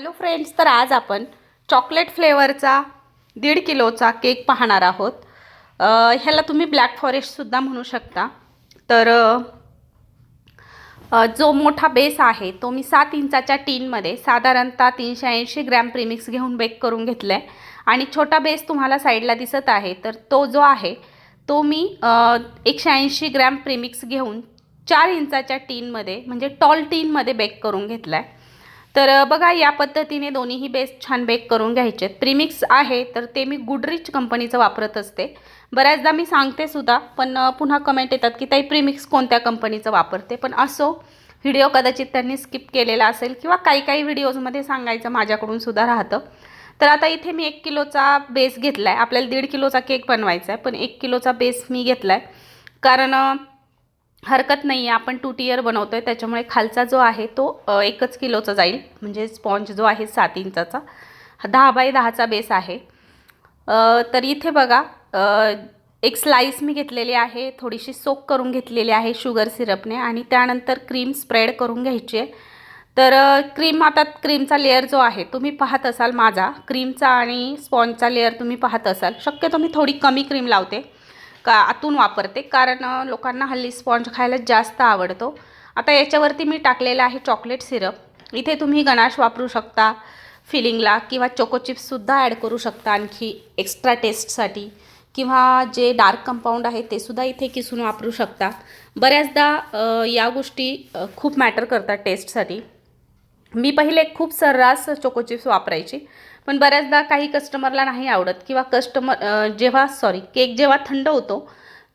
Hello friends तर आज आपण चॉकलेट फ्लेवरचा दीड किलोचा केक पाहणार आहोत. ह्याला तुम्ही ब्लॅक फॉरेस्टसुद्धा म्हणू शकता. तर जो मोठा बेस आहे तो मी सात इंचाच्या टीनमध्ये साधारणतः तीनशे ऐंशी ग्रॅम प्रीमिक्स घेऊन बेक करून घेतला आहे आणि छोटा बेस तुम्हाला साईडला दिसत आहे तर तो जो आहे तो मी एकशे ऐंशी ग्रॅम प्रीमिक्स घेऊन चार इंचाच्या टीनमध्ये म्हणजे टॉल टीनमध्ये बेक करून घेतला आहे तर बघा या पद्धतीने दोन्हीही बेस छान बेक करून घ्यायचे. प्रीमिक्स आहे तर ते मी गुडरिच कंपनीचं वापरत असते. बऱ्याचदा मी सांगते सुद्धा पण पुन्हा कमेंट येतात की ताई प्रीमिक्स कोणत्या कंपनीचं वापरते? पण असो व्हिडिओ कदाचित त्यांनी स्किप केलेला असेल किंवा काही काही व्हिडिओजमध्ये सांगायचं माझ्याकडून सुद्धा राहतं. तर आता इथे मी एक किलोचा बेस घेतला आहे आपल्याला दीड किलोचा केक बनवायचा आहे पण एक किलोचा बेस मी घेतला आहे कारण हरकत नाही आहे आपण टू टियर बनवतो आहे त्याच्यामुळे खालचा जो आहे तो एकच किलोचा जाईल. म्हणजे स्पॉन्ज जो आहे सात इंचाचा दहा बाय दहाचा बेस आहे. तर इथे बघा एक स्लाईस मी घेतलेली आहे. थोडीशी सोक करून घेतलेली आहे शुगर सिरपने आणि त्यानंतर क्रीम स्प्रेड करून घ्यायची आहे. तर क्रीम आता क्रीमचा लेअर जो आहे तुम्ही पाहत असाल माझा. क्रीमचा आणि स्पॉन्जचा लेअर तुम्ही पाहत असाल. शक्यतो मी थोडी कमी क्रीम लावते. का आतून वापरते. कारण लोकांना हल्ली स्पॉन्ज खायला जास्त आवडतो. आता याच्यावरती मी टाकलेलं आहे चॉकलेट सिरप. इथे तुम्ही गणाश वापरू शकता फिलिंगला किंवा चोको चिप्ससुद्धा ॲड करू शकता आणखी एक्स्ट्रा टेस्टसाठी. किंवा जे डार्क कंपाऊंड आहे ते सुद्धा इथे किसून वापरू शकता. बऱ्याचदा या गोष्टी खूप मॅटर करतात टेस्टसाठी. मी पहिले खूप सर्रास चोको चिप्स वापरायची पण बऱ्याचदा काही कस्टमरला नाही आवडत किंवा कस्टमर जेव्हा सॉरी केक जेव्हा थंड होतो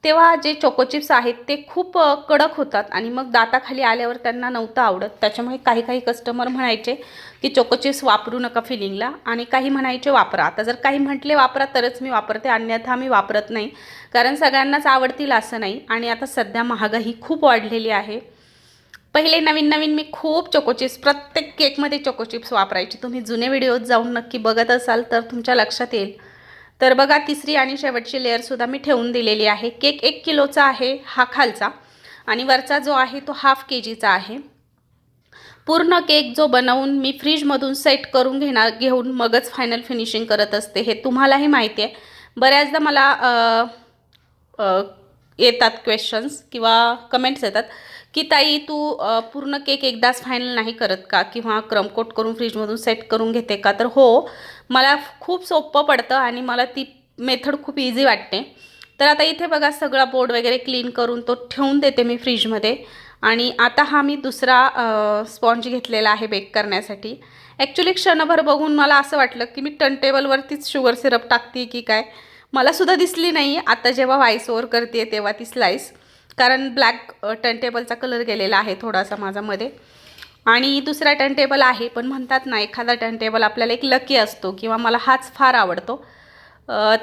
तेव्हा जे चोको चिप्स आहेत ते खूप कडक होतात आणि मग दाताखाली आल्यावर त्यांना नव्हतं आवडत. त्याच्यामुळे काही काही कस्टमर म्हणायचे की चोको चिप्स वापरू नका फिलिंगला आणि काही म्हणायचे वापरा. आता जर काही म्हटले वापरा तरच मी वापरते अन्यथा मी वापरत नाही. कारण सगळ्यांनाच आवडतील असं नाही आणि आता सध्या महागाई खूप वाढलेली आहे. पहिले नवीन नवीन मी खूप चोकोचिप्स प्रत्येक केकमध्ये चोकोचिप्स वापरायची. तुम्ही जुने व्हिडिओज जाऊन नक्की बघत असाल तर तुमच्या लक्षात येईल. तर बघा तिसरी आणि शेवटची लेअरसुद्धा मी ठेवून दिलेली आहे. केक एक किलोचा आहे हा खालचा. आणि वरचा जो आहे तो हाफ के जीचा आहे. पूर्ण केक जो बनवून मी फ्रीजमधून सेट करून घेणार घेऊन मगच फायनल फिनिशिंग करत असते हे तुम्हालाही माहिती आहे. बऱ्याचदा मला आ, आ, येतात क्वेश्चन्स किंवा कमेंट्स येतात. की ताई तू पूर्ण केक एकदाच फायनल नाही करत का? किंवा क्रमकोट करून फ्रीजमधून सेट करून घेते का? तर हो मला खूप सोपं पडतं आणि मला ती मेथड खूप इझी वाटते. तर आता इथे बघा सगळा बोर्ड वगैरे क्लीन करून तो ठेवून देते मी फ्रीजमध्ये आणि आता हा मी दुसरा स्पॉन्ज घेतलेला आहे बेक करण्यासाठी. ॲक्च्युली क्षणभर बघून मला असं वाटलं की मी टर्न टेबलवरतीच शुगर सिरप टाकते की काय? मला सुद्धा दिसली नाही. आता जेव्हा व्हाईस ओवर करते तेव्हा ती स्लाईस कारण ब्लॅक टर्नटेबलचा कलर गेलेला आहे थोडासा माझ्यामध्ये. आणि दुसरा टर्नटेबल आहे पण म्हणतात ना एखादा टर्नटेबल आपल्याला एक लकी असतो किंवा मला हाच फार आवडतो.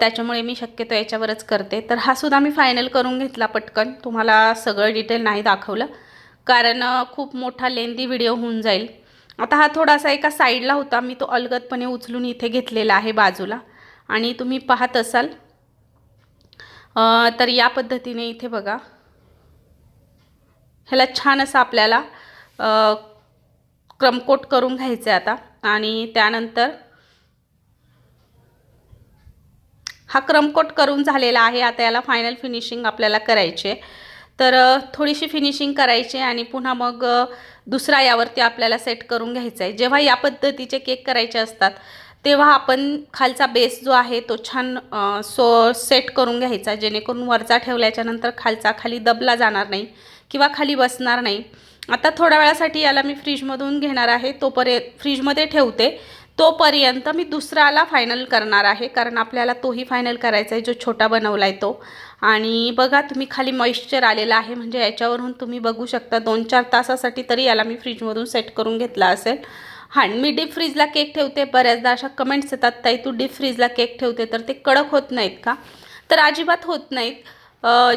त्याच्यामुळे मी शक्यतो याच्यावरच करते. तर हा सुद्धा मी फायनल करून घेतला पटकन. तुम्हाला सगळं डिटेल नाही दाखवलं. कारण खूप मोठा लेंदी व्हिडिओ होऊन जाईल. आता हा थोडासा एका साईडला होता. मी तो अलगदपणे उचलून इथे घेतलेला आहे बाजूला. आणि तुम्ही पाहत असाल. तर या पद्धतीने इथे बघा. ह्याला छान असं आपल्याला क्रमकोट करून घ्यायचं आहे आता. आणि त्यानंतर हा क्रमकोट करून झालेला आहे. आता याला फायनल फिनिशिंग आपल्याला करायची आहे. तर थोडीशी फिनिशिंग करायची आहे आणि पुन्हा मग दुसरा यावरती आपल्याला सेट करून घ्यायचा आहे. जेव्हा या पद्धतीचे केक करायचे असतात तेव्हा आपण खालचा बेस जो आहे तो छान सो सेट करून घ्यायचा जेणेकरून वरचा ठेवल्याच्या नंतर खालचा खाली दबला जाणार नाही किंवा खाली बसणार नाही. आता थोड्या वेळासाठी याला मी फ्रीजमधून घेणार आहे तोपर्यंत फ्रीजमध्ये ठेवते. तोपर्यंत मी दुसराला फायनल करणार आहे कारण आपल्याला तोही फायनल करायचा आहे जो छोटा बनवला आहे तो. आणि बघा तुम्ही खाली मॉइश्चर आलेला आहे म्हणजे याच्यावरून तुम्ही बघू शकता दोन चार तासासाठी तरी याला मी फ्रीजमधून सेट करून घेतला असेल. हां मी डीप फ्रीजला केक ठेवते. बऱ्याचदा अशा कमेंट्स येतात ताई तू डीप फ्रीजला केक ठेवते तर ते कडक होत नाहीत का? तर अजिबात होत नाहीत.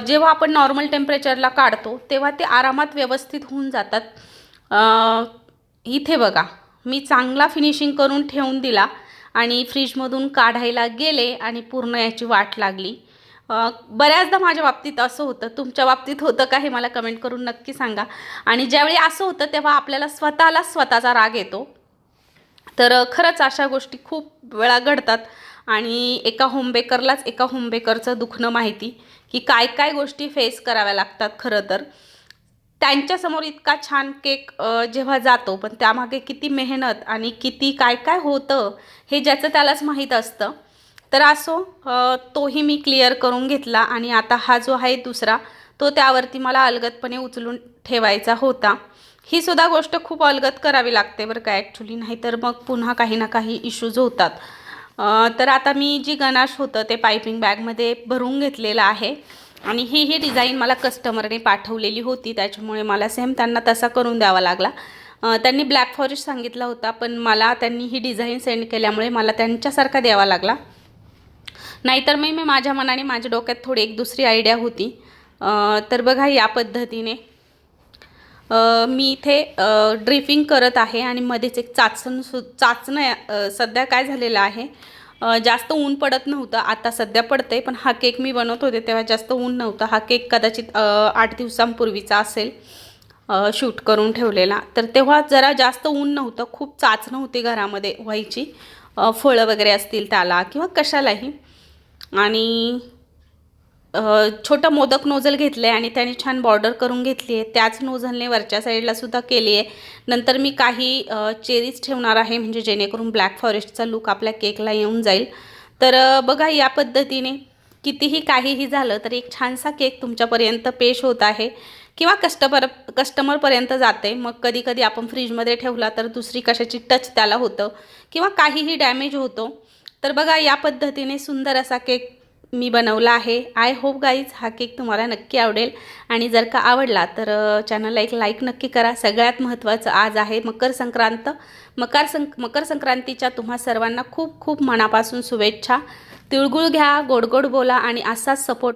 जेव्हा आपण नॉर्मल टेम्परेचरला काढतो तेव्हा ते आरामात व्यवस्थित होऊन जातात. इथे बघा मी चांगला फिनिशिंग करून ठेवून दिला आणि फ्रीजमधून काढायला गेले आणि पूर्ण याची वाट लागली. बऱ्याचदा माझ्या बाबतीत असं होतं. तुमच्या बाबतीत होतं का हे मला कमेंट करून नक्की सांगा. आणि ज्यावेळी असं होतं तेव्हा आपल्याला स्वतःला स्वतःचा राग येतो. तर खरंच अशा गोष्टी खूप वेळा घडतात आणि एका होमबेकरलाच एका होमबेकरचं दुखणं माहिती की काय काय गोष्टी फेस कराव्या लागतात खरं तर. त्यांच्यासमोर इतका छान केक जेव्हा जातो पण त्यामागे किती मेहनत आणि किती काय काय होतं हे ज्याचं त्यालाच माहीत असतं. तर असो तोही मी क्लिअर करून घेतला आणि आता हा जो आहे दुसरा तो त्यावरती मला अलगदपणे उचलून ठेवायचा होता. ही सुद्धा गोष्ट खूप अलगत करावी लागते बरं का ॲक्च्युली नाहीतर मग पुन्हा काही ना काही इश्यूज होतात. तर आता मी जी गणाश होतं ते पायपिंग बॅगमध्ये भरून घेतलेलं आहे. आणि ही ही डिझाईन मला कस्टमरने पाठवलेली होती. त्याच्यामुळे मला सेम त्यांना तसा करून द्यावा लागला. त्यांनी ब्लॅक फॉरेस्ट सांगितला होता पण मला त्यांनी ही डिझाईन सेंड केल्यामुळे मला त्यांच्यासारखा द्यावा लागला. नाहीतर मी मी माझ्या मनाने माझ्या डोक्यात थोडी एक दुसरी आयडिया होती. तर बघा या पद्धतीने. मी इथे ड्रिपिंग करत आहे आणि मध्येच एक चाचण सु चाचणं सध्या काय झालेलं आहे? जास्त ऊन पडत नव्हतं आता सध्या पडतं आहे पण हा केक मी बनवत होते तेव्हा जास्त ऊन नव्हतं. हा केक कदाचित आठ दिवसांपूर्वीचा असेल शूट करून ठेवलेला. तर तेव्हा जरा जास्त ऊन नव्हतं खूप चाचणं होती घरामध्ये व्हायची. फळं वगैरे असतील त्याला किंवा कशालाही. आणि छोटं मोदक नोझल घेतलं आहे आणि त्याने छान बॉर्डर करून घेतली आहे त्याच नोझलने वरच्या साईडला सुद्धा केली आहे नंतर मी काही चेरीज ठेवणार आहे म्हणजे जेणेकरून ब्लॅक फॉरेस्टचा लुक आपल्या केकला येऊन जाईल. तर बघा या पद्धतीने कितीही काहीही झालं तर एक छानसा केक तुमच्यापर्यंत पेश होत आहे किंवा कस्टमर कस्टमरपर्यंत जाते मग कधी कधी आपण फ्रीजमध्ये ठेवला तर दुसरी कशाची टच त्याला होतं किंवा काहीही डॅमेज होतो. तर बघा या पद्धतीने सुंदर असा केक मी बनवला आहे. आय होप गाईज हा केक तुम्हाला नक्की आवडेल. आणि जर का आवडला तर चॅनलला एक लाईक नक्की करा. सगळ्यात महत्त्वाचं आज आहे मकर संक्रांत. मकर सं मकर संक्रांतीच्या तुम्हा सर्वांना खूप खूप मनापासून शुभेच्छा. तिळगुळ घ्या गोड गोड बोला आणि असाच सपोर्ट